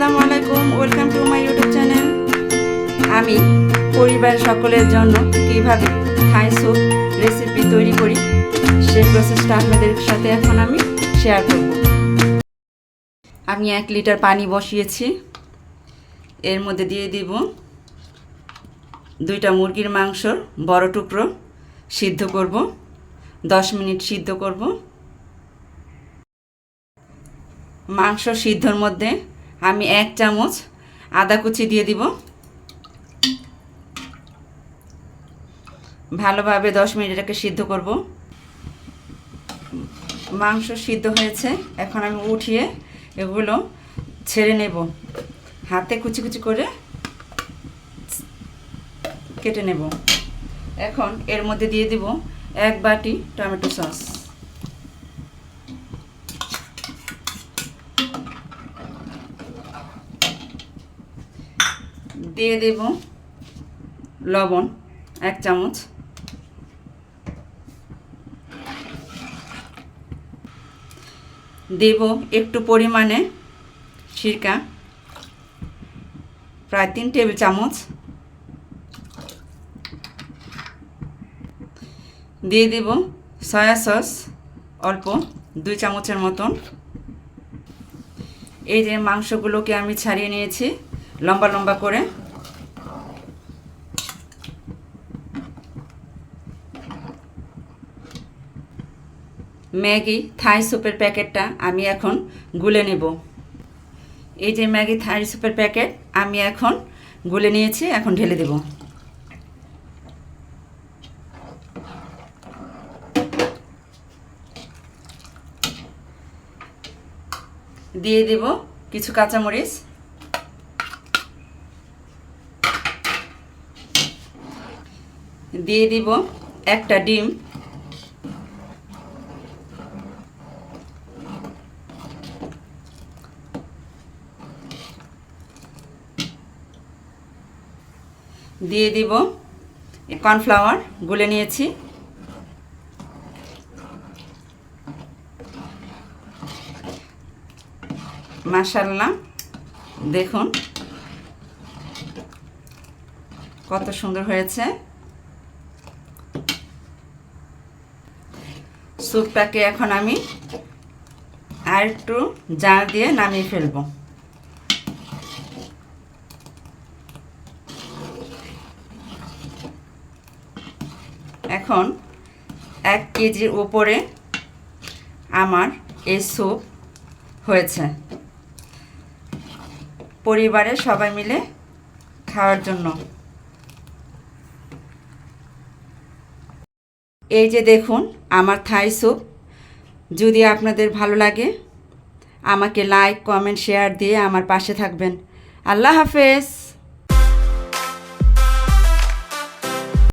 আসসালামু আলাইকুম, welcome to my YouTube channel. আমি পরিবার সকলের জন্য কীভাবে থাই স্যুপ রেসিপি তৈরি করি, সেই প্রসেসটা আপনাদের সাথে এখন আমি শেয়ার করব। আমি এক লিটার পানি বসিয়েছি। এর মধ্যে দিয়ে দিব দুইটা মুরগির মাংসর বড় টুকরো, সিদ্ধ করব। দশ মিনিট সিদ্ধ করব। মাংস সিদ্ধর মধ্যে আমি এক চামচ আদা কুচি দিয়ে দিব। ভালোভাবে দশ মিনিট এটাকে সিদ্ধ করব। মাংস সিদ্ধ হয়েছে। এখন আমি উঠিয়ে এগুলো ছেড়ে নেব। হাতে কুচি কুচি করে কেটে নেব। এখন এর মধ্যে দিয়ে দিব এক বাটি টমেটো সস। দিয়ে দেব লবণ, এক চামচ। দেব একটু পরিমাণে সিরকা, প্রায় তিন টেবিল চামচ। দিয়ে দেব সয়া সস, অল্প দুই চামচের মতন। এই যে মাংসগুলোকে আমি ছাড়িয়ে নিয়েছি লম্বা লম্বা করে। ম্যাগি থাই স্যুপের প্যাকেটটা আমি এখন গুলে নেব। এই যে ম্যাগি থাই স্যুপের প্যাকেট, আমি এখন গুলে নিয়েছি, এখন ঢেলে দেব। দিয়ে দেব কিছু কাঁচামরিচ। দিয়ে দিব একটা ডিম। দিয়ে দিব কর্নফ্লাওয়ার গুলে নিয়েছি। মাসাল্লাহ দেখুন কত সুন্দর হয়েছে। স্যুপটাকে এখন আমি আর একটু জাল দিয়ে নামিয়ে ফেলব। এখন এক কেজির উপরে আমার এই স্যুপ হয়েছে। পরিবারের সবাই মিলে খাওয়ার জন্য। এই যে দেখুন আমার থাই স্যুপ যদি আপনাদের ভালো লাগে, আমাকে লাইক কমেন্ট শেয়ার দিয়ে আমার পাশে থাকবেন। আল্লাহ হাফেজ।